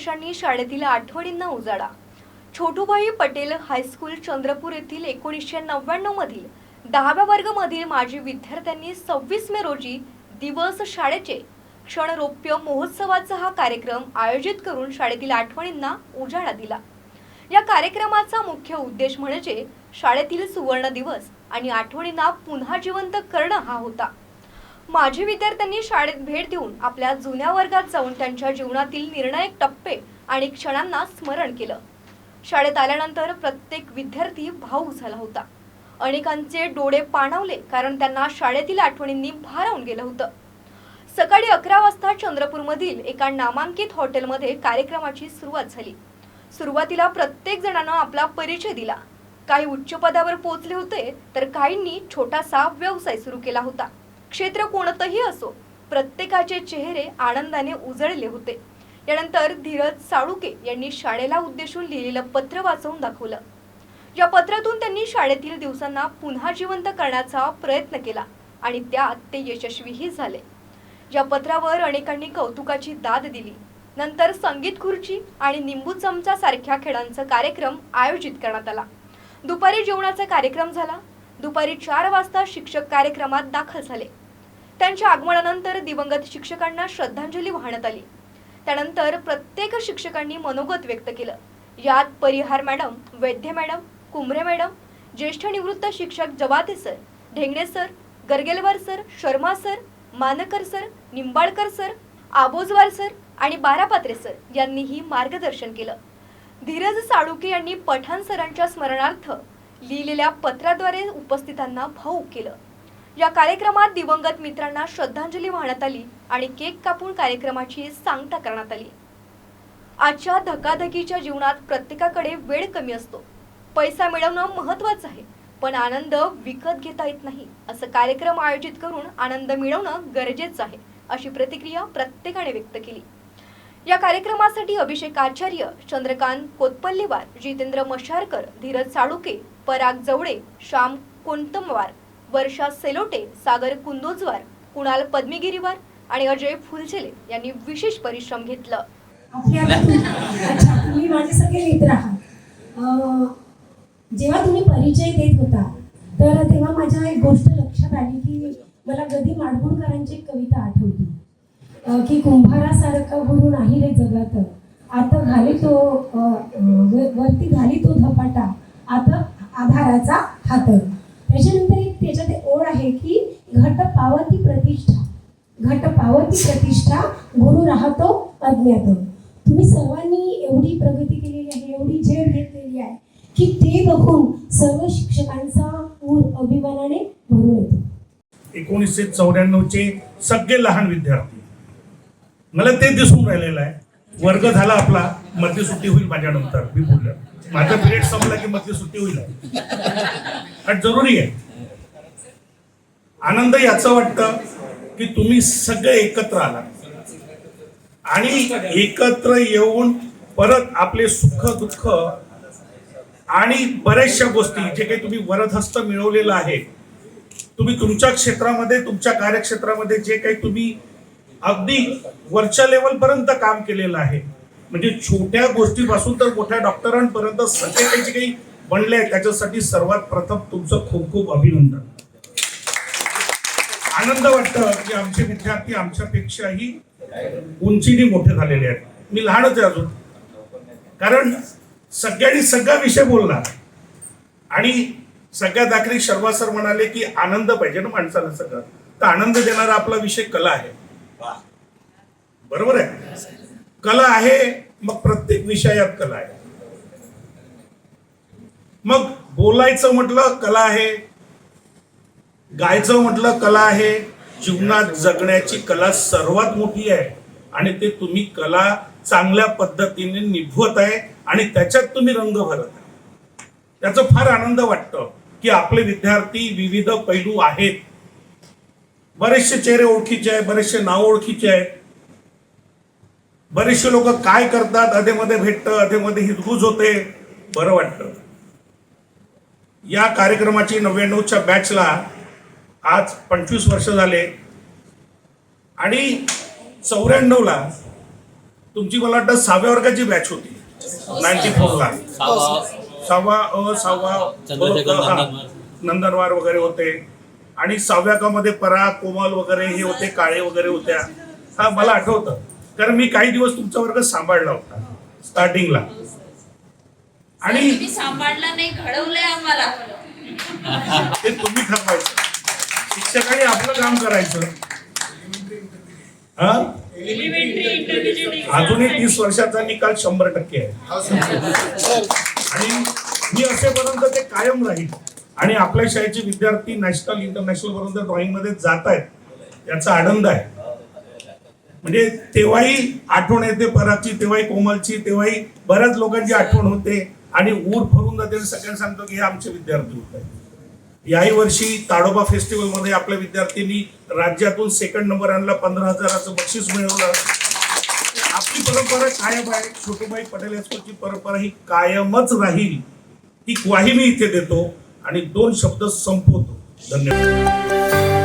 वर्षांनी शाळेतील आठवणींना उजाडा छोटूभाई पटेल हायस्कूल चंद्रपूर येथील एकोणीसशे नव्याण्णव मधील दहाव्या वर्गमधील माजी विद्यार्थ्यांनी सव्वीस मे रोजी दिवस शाळेचे क्षणरोप्य महोत्सवाचा हा कार्यक्रम आयोजित करून शाळेतील आठवणींना उजाळा दिला. या कार्यक्रमाचा मुख्य उद्देश म्हणजे शाळेतील सुवर्ण दिवस आणि आठवणींना पुन्हा जिवंत करणं हा होता. माझी विद्यार्थ्यांनी शाळेत भेट देऊन आपल्या जुन्या वर्गात जाऊन त्यांच्या जीवनातील निर्णायक टप्पे आणि क्षणांना स्मरण केलं. शाळेत आल्यानंतर प्रत्येक विद्यार्थी भाऊ झाला होता. अनेकांचे डोळे पाणावले कारण त्यांना शाळेतील आठवणींनी भारावून गेलं होतं. सकाळी अकरा वाजता चंद्रपूरमधील एका नामांकित हॉटेलमध्ये कार्यक्रमाची सुरुवात झाली. सुरुवातीला प्रत्येक जणानं आपला परिचय दिला. काही उच्च पदावर पोहोचले होते तर काहींनी छोटासा व्यवसाय सुरू केला होता. क्षेत्र कोणतंही असो प्रत्येकाचे चेहरे आनंदाने उजळले होते. यानंतर धीरज साळुके यांनी शाळेला उद्देशून लिहिलेलं पत्र वाचवून दाखवलं. या पत्रातून त्यांनी शाळेतील दिवसांना पुन्हा जिवंत करण्याचा प्रयत्न केला आणि त्यात ते यशस्वीही झाले. या पत्रावर अनेकांनी कौतुकाची दाद दिली. नंतर संगीत खुर्ची आणि निंबू चमचा सारख्या खेळांचा कार्यक्रम आयोजित करण्यात आला. दुपारी जेवणाचा कार्यक्रम झाला. दुपारी चार वाजता शिक्षक कार्यक्रमात दाखल झाले. त्यांच्या आगमनानंतर दिवंगत शिक्षकांना श्रद्धांजली वाहण्यात आली. त्यानंतर प्रत्येक शिक्षकांनी मनोगत व्यक्त केलं. यात Parihar madam Vaidya madam Kumbhare madam ज्येष्ठ निवृत्त शिक्षक Jawate sir Dhengane sir Gargelwar sir Sharma sir Mankar sir Nimbalkar sir Abojwar sir आणि बारापात्रे सर यांनीही मार्गदर्शन केलं. धीरज साळुके यांनी पठाण सरांच्या स्मरणार्थ लिहिलेल्या पत्राद्वारे उपस्थितांना भाऊक केलं. या कार्यक्रमात दिवंगत मित्रांना श्रद्धांजली वाहण्यात आली आणि केक कापून कार्यक्रमाची सांगता करण्यात आली. आजच्या धकाधकीच्या जीवनात प्रत्येकाकडे वेळ कमी असतो. पैसा मिळवणं महत्वाचं आहे पण आनंद विकत घेता येत नाही असं कार्यक्रम आयोजित करून आनंद मिळवणं गरजेचं आहे अशी प्रतिक्रिया प्रत्येकाने व्यक्त केली. या कार्यक्रमासाठी अभिषेक आचार्य चंद्रकांत कोतपल्लीवार जितेंद्र मशारकर धीरज साळुके पराग जवळे श्याम कोंतमवार वर्षा सेलोटे सागर कुंदोजवार कुणाल पद्मीगिरीवार आणि अजय फुलझेले यांनी विशेष परिश्रम घेतलं. तुम्ही माझे सगळे मित्र आहात. अं, जेव्हा तुम्ही परिचय देत होता तर तेव्हा माझ्या एक गोष्ट लक्षात आली की मला गदी माडगुळकरांची एक कविता आठवली की कुंभारासारखा गुरु नाही रे जगात. आता घाली तो वरती घाली तो धपाटा. आता आधाराचा हात त्याच्यानंतर एक त्याच्यात एक ओळ आहे की घट पावती प्रतिष्ठा घट पावती प्रतिष्ठा गुरु राहतो अज्ञात तुम्ही सर्वांनी एवढी प्रगती केलेली आहे एवढी झेड घेतलेली आहे की ते बघून सर्व शिक्षकांचा ऊर अभिमानाने भरून येतो. एकोणीसशे चौऱ्याण्णवचे सगळे लहान विद्यार्थी. मला ते दिसून राहिलेलं आहे. वर्ग झाला आपला मधली सुट्टी होईल माझ्यानंतर मी बोललं. माझा पिरियड संपला की मधली सुट्टी होईल. आणि जरुरी आहे. आनंद याचं वाटतं की तुम्ही सगळे एकत्र आलात. आणि एकत्र येऊन परत आपले सुख दुःख आणि बऱ्याचशा गोष्टी जे काही तुम्ही वरदहस्त मिळवलेलं आहे तुम्ही तुमच्या क्षेत्रामध्ये तुमच्या कार्यक्षेत्रामध्ये जे काही तुम्ही अगदी वरच्या लेवलपर्यंत काम केलेलं आहे. म्हणजे छोट्या गोष्टीपासून तर मोठ्या डॉक्टरांपर्यंत सगळे काही जे काही बनले आहे त्याच्यासाठी सर्वात प्रथम तुमचं खूप खूप अभिनंदन. आनंद वाटतं की आमचे विद्यार्थी आमच्यापेक्षाही उंचीने मोठे झालेले आहेत. मी लहानच आहे अजून. कारण सगळ्यांनी सगळा विषय बोलला. आणि सगळ्यात आखरी शर्मा सर म्हणाले की आनंद पाहिजे ना माणसाला सगळं. तर आनंद देणारा आपला विषय कला आहे. बरोबर आहे? कला आहे मग प्रत्येक विषयात कला आहे. मग बोलायचं म्हटलं कला आहे. गायचं म्हटलं कला आहे. जीवनात जगण्याची कला सर्वात मोठी आहे. आणि ते तुम्ही कला चांगल्या पद्धतीने निभवत आहे आणि त्याच्यात तुम्ही रंग भरत आहे. त्याचं फार आनंद वाटतं की आपले विद्यार्थी विविध पैलू आहेत. बरेचसे चेहरे ओळखीचे आहे बरेचसे नाव ओळखीचे आहेत. बरेचसे लोक काय करतात अधेमध्ये भेटतं अधेमध्ये हिजगुज होते. बरं वाटतं. या कार्यक्रमाची नव्याण्णवच्या बॅचला आज पंचवीस वर्ष झाले. आणि चौऱ्याण्णवला तुमची मला वाटतं सहाव्या वर्गाची बॅच होती. नाईन्टी फोरला सहावा अ सहावा नंदनवार. नंदनवार वगैरे होते. आणि सहाव्या का मध्ये परा कोमल वगैरे हे होते काळे वगैरे होत्या. हा मला आठवतं. कारण मी काही दिवस तुमचा वर्ग सांभाळला होता स्टार्टिंगला आणि सांभाळलं नाही घडवलंय आम्हाला. ते तुम्ही ठरवायचं. शिक्षकांनी आपलं काम करायचं. हा? अजूनही तीस वर्षाचा निकाल शंभर टक्के आहे. आणि मी असेपर्यंत ते कायम राहील. आणि आपल्या शाळेचे विद्यार्थी नॅशनल इंटरनॅशनल पर्यंत ड्रॉइंगमध्ये जात आहेत. याचा आनंद आहे. म्हणजे तेव्हाही आठवण येते पराची तेव्हाही कोमलची तेव्हाही बऱ्याच लोकांची आठवण होते. आणि ऊर भरून जाते आणि सगळ्यांना सांगतो की हे आमचे विद्यार्थी होत. आहेत याही वर्षी ताडोबा फेस्टिवलमध्ये आपल्या विद्यार्थ्यांनी राज्यातून सेकंड नंबर आणला पंधरा हजाराचं बक्षीस मिळवलं. आपली परंपरा कायम आहे. छोटूबाई पटेल यांची परंपरा ही कायमच राहील. ही ग्वाही मी इथे देतो आणि दोन शब्द संपवतो. धन्यवाद.